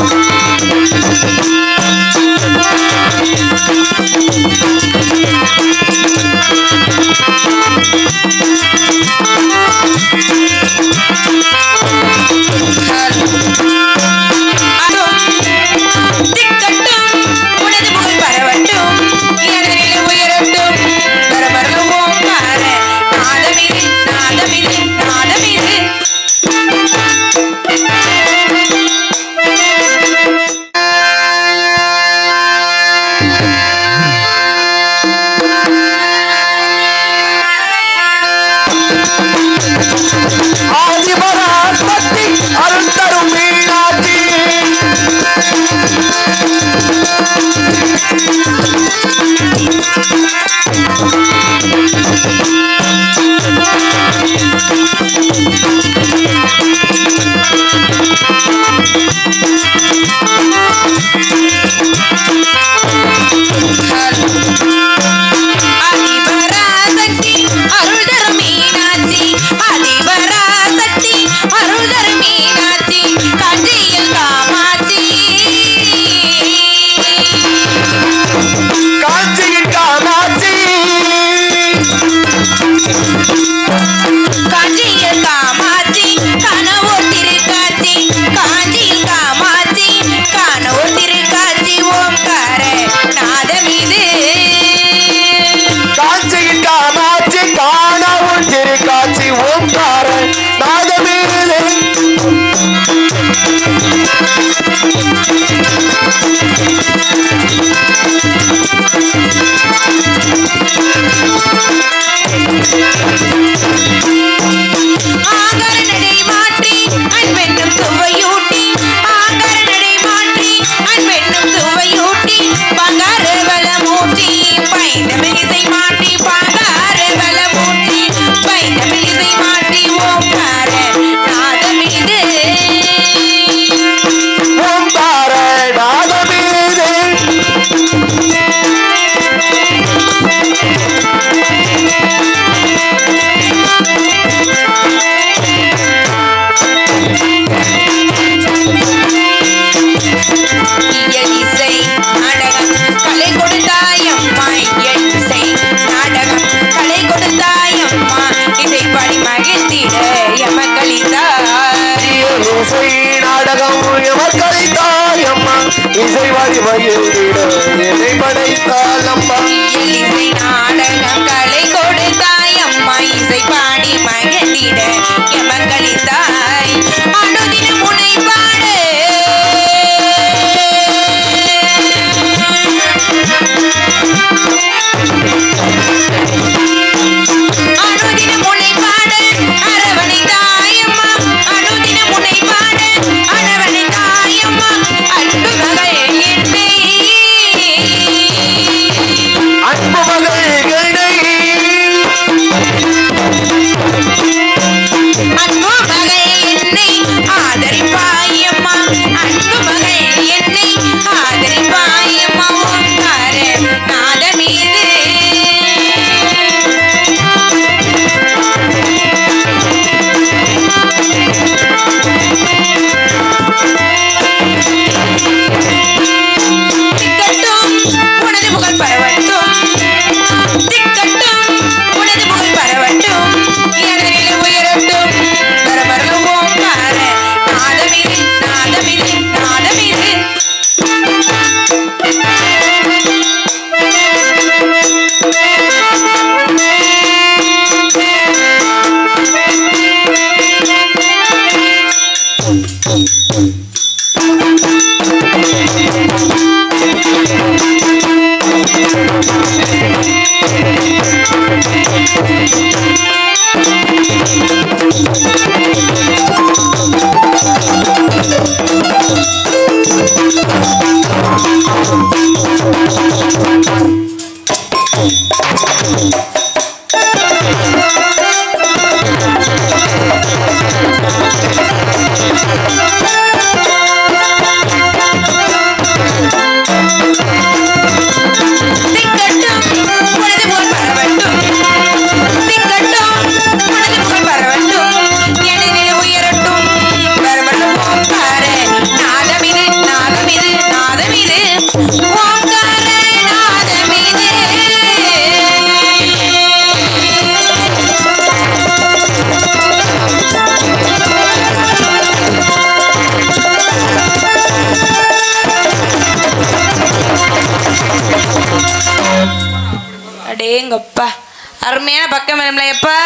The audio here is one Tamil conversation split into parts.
Thank you. இசை வழி என்னை படைத்தால் அம்மா. Thank you. அடேங்கப்பா. அருமையான பக்கம் வேணும்ல எப்பா?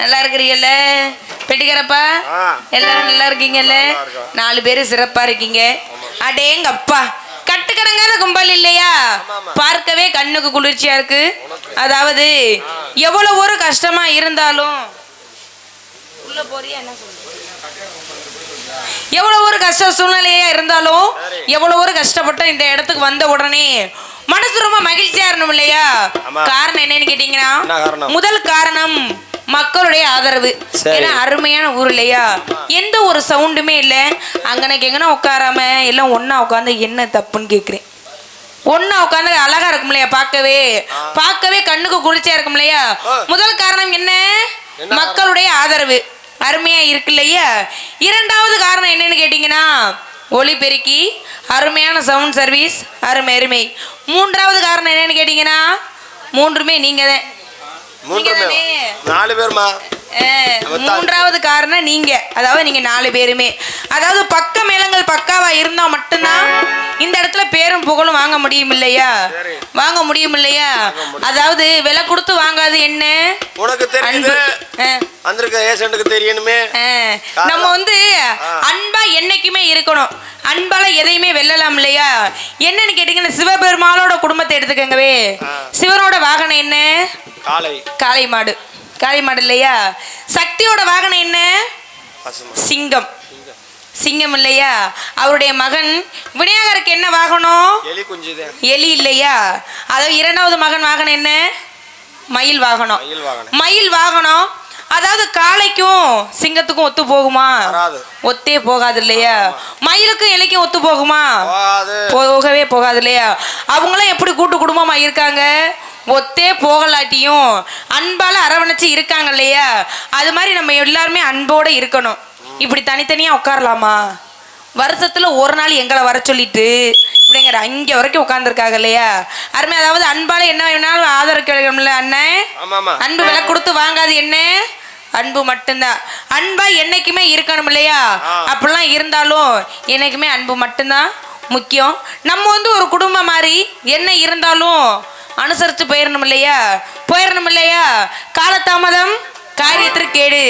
நல்லா இருக்கிறீங்கல்ல? பெட்டிக்கிறப்பா ஆ. எல்லாரும் நல்லா இருக்கீங்கல்ல? நாலு பேர் சிறப்பா இருக்கீங்க. அடேங்கப்பா. கட்டுக்கடங்காத கும்பல் இல்லையா? பார்க்கவே கண்ணுக்கு குளிர்ச்சியா இருக்கு. அதாவது எவ்வளவு ஒரு கஷ்டமா இருந்தாலும் உள்ள போறியா என்ன? எவ்வளவு ஒரு கஷ்ட சூழ்நிலையா இருந்தாலும் எவ்வளவு ஒரு கஷ்டப்பட்ட இந்த இடத்துக்கு வந்த உடனே மனசு ரொம்ப மகிழ்ச்சியா இருக்கணும் இல்லையா. காரணம் என்னன்னு கேட்டீங்கன்னா? முதல் காரணம் மக்களுடைய ஆதரவு. ஏன்னா அருமையான ஊர் இல்லையா? எந்த ஒரு சவுண்டுமே இல்லை. அங்கனக்கு எங்கனா உட்காராம எல்லாம் ஒண்ணா உட்காந்து என்ன தப்புன்னு கேக்குறேன். ஒண்ணா உட்காந்து அழகா இருக்கும் இல்லையா பார்க்கவே? பார்க்கவே கண்ணுக்கு குளிர்ச்சியா இருக்கும் இல்லையா. முதல் காரணம் என்ன? என்ன மக்களுடைய ஆதரவு. அருமையா இருக்கு இல்லையா? இரண்டாவது காரணம் என்னன்னு கேட்டீங்கன்னா ஒளிபெருக்கி அருமையான சவுண்ட் சர்வீஸ் அருமை அருமை. மூன்றாவது காரணம் என்னன்னு கேட்டிங்கன்னா மூன்றுமே நீங்கள் தான் நாலு பேருமா. மூன்றாவது காரணம் நீங்க. அதாவது நீங்க நாலு பேருமே. அதாவது பக்க மேளங்கள் பக்காவா இருந்தா மட்டும்தான் இந்த இடத்துல பேரும் புகழும் வாங்க முடியும் இல்லையா. வாங்க முடியும் இல்லையா? அதாவது விலை கொடுத்து வாங்காது என்ன? உனக்கு தெரியுது. வந்திருக்க தெரியணுமே. நம்ம வந்து அன்பா என்னைக்குமே இருக்கணும். அன்பால எதையுமே வெல்லலாம் இல்லையா? என்னன்னு கேட்டீங்கன்னா சிவபெருமாளோட குடும்பத்தை எடுத்துக்கங்கவே. சிவனோட வாகனம் என்ன? காலை காளை மாடு. காளை மாடு இல்லையா? சக்தியோட வாகனம் என்ன? சிங்கம். சிங்கம். இல்லையா? அவருடைய மகன் விநாயகருக்கு என்ன வாகனம்? எலி இல்லையா? அதாவது இரண்டாவது மகன் வாகனம் என்ன? மயில் வாகனம். மயில் வாகனம். அதாவது காளைக்கும் சிங்கத்துக்கும் ஒத்து போகுமா? ஒத்தே போகாது இல்லையா? மயிலுக்கும் எலிக்கும் ஒத்து போகுமா? போகவே போகாது இல்லையா? அவங்களாம் எப்படி கூட்டு குடும்பமா இருக்காங்க? ஒத்தே போகலாட்டியும் அன்பால அரவணைச்சு இருக்காங்க இல்லையா? அது மாதிரி நம்ம எல்லாருமே அன்போட இருக்கணும். இப்படி தனித்தனியா உட்காரலாமா? வருஷத்துல ஒரு நாள் எங்களை வர சொல்லிட்டு இப்படிங்கிற அங்கே வரைக்கும் உட்காந்துருக்காங்க இல்லையா? அருமை அதாவது அன்பால என்ன வேணாலும் ஆதரவு கிடைக்கணும்ல அண்ணன் அன்பு விலை கொடுத்து வாங்காது என்ன. அன்பு மட்டும்தான். அன்பா என்னைக்குமே இருக்கணும் இல்லையா? அப்படிலாம் இருந்தாலும் என்னைக்குமே அன்பு மட்டும்தான் முக்கியம். நம்ம வந்து ஒரு குடும்பம் மாதிரி என்ன இருந்தாலும் அனுசரித்து போயிடணும் இல்லையா? போயிடணும் இல்லையா? காலதாமதம் காரியத்திற்கேடு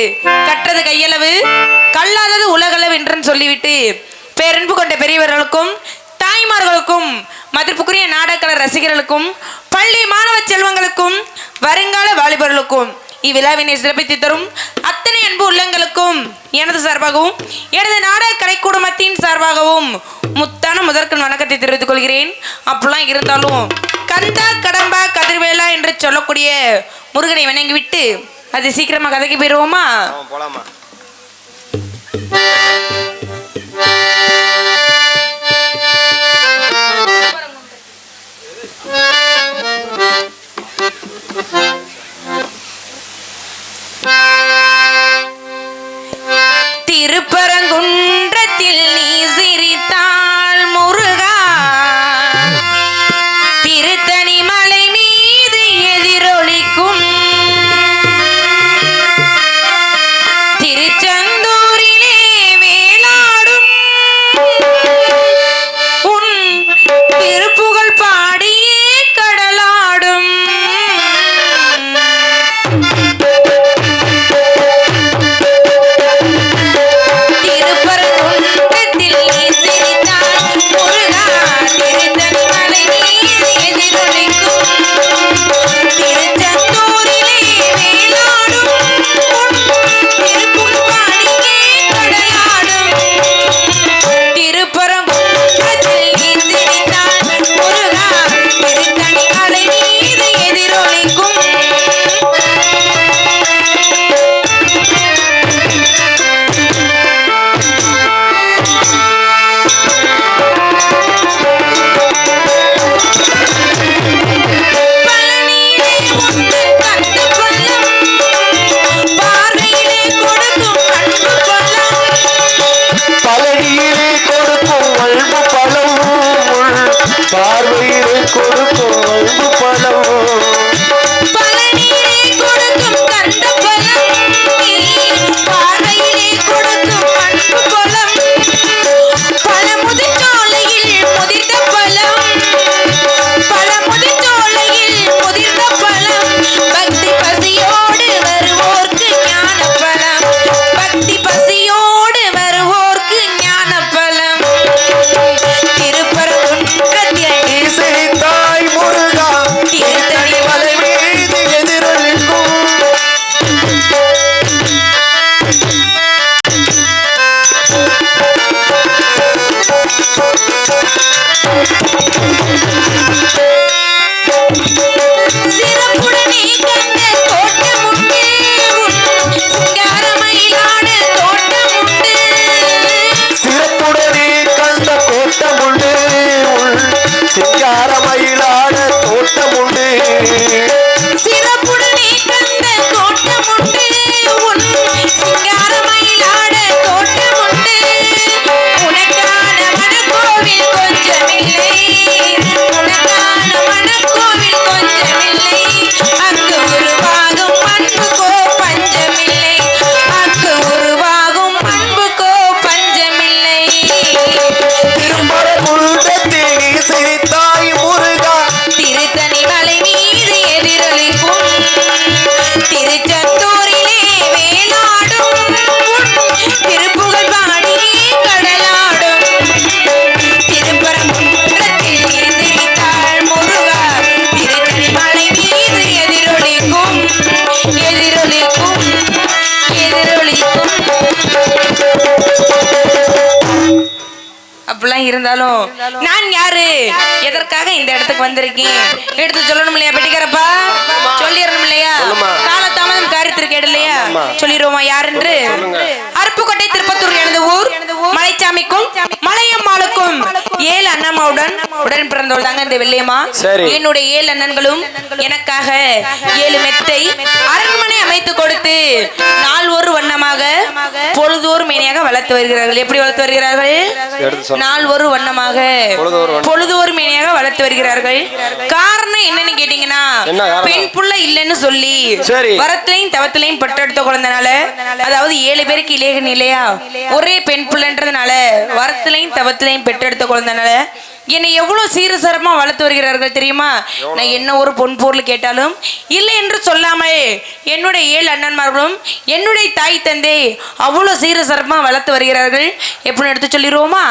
கற்றது கையளவு கல்லாதது உலகளவு என்றுன்னு சொல்லிவிட்டு பேரன்பு கொண்ட பெரியவர்களுக்கும் தாய்மார்களுக்கும் மதிப்புக்குரிய நாடக ரசிகர்களுக்கும் பள்ளி மாணவ செல்வங்களுக்கும் வருங்கால வாலிபர்களுக்கும் இவ்விழாவினை சிறப்பித்து தரும் அத்தனை அன்பு உள்ளங்களுக்கும் எனது சார்பாகவும் எனது நாடக கலை குடும்பத்தின் சார்பாகவும் முத்தான முதற்கண் வணக்கத்தை தெரிவித்துக் கொள்கிறேன். அப்படிலாம் இருந்தாலும் கந்தா கடம்பா கதிர்வேலா என்று சொல்லக்கூடிய முருகனை வணங்கிவிட்டு அது சீக்கிரமா கதைக்கு போயிடுவோமா போலாமா বন্ধন அப்படிலாம் இருந்தாலும் நான் யாரு? எதற்காக இந்த இடத்துக்கு வந்திருக்கேன் எடுத்து சொல்லணும் இல்லையா பெட்டிக்காரப்பா? சொல்லிடணும் இல்லையா? சொல்லுமா. காலதாமதம் காரியத்திற்கு இல்லையா. சொல்லிடுவோமா யாருன்று? அருப்புக்கோட்டை திருப்பத்தூர் எனது ஊர். மலைச்சாமிக்கும் மலையம்மாளுக்கும் ஏழு அண்ணம்மாவுடன் உடன் பிறந்தவள் தாங்க இந்த வெள்ளையம்மா. என்னுடைய ஏழு அண்ணன்களும் எனக்காக ஏழு மெத்தை அரண்மனை அமைத்து கொடுத்து நாள் ஒரு வண்ணமாக பொழுதோறு மேனியாக வளர்த்து வருகிறார்கள் எப்படி வளர்த்து வருகிறார்கள். நாள் ஒரு வண்ணமாக. பொழுதோறு மேனியாக வளர்த்து வருகிறார்கள் காரணம் என்னன்னு கேட்டீங்கன்னா? பெண் புள்ள இல்லைன்னு சொல்லி. வரத்திலையும் தவத்திலையும் பெற்றெடுத்த குழந்தைனால அதாவது ஏழு பேருக்கு இளையகன் இல்லையா ஒரே பெண் பிள்ளைன்றதுனால வரத்திலையும் தவத்திலையும் பெற்றெடுத்த குழந்தைனால என்னை எவ்வளவு சீரசரமா வளர்த்து வருகிறார்கள் தெரியுமா? நான் என்ன ஒரு பொன் பொருள் கேட்டாலும் இல்லை என்று சொல்லாமல் என்னுடைய ஏழு அண்ணன்மார்களும் என்னுடைய தாய் தந்தை அவ்வளோ சீரசரமா வளர்த்து வருகிறார்கள். எப்படி எடுத்து சொல்லிடுவோமா?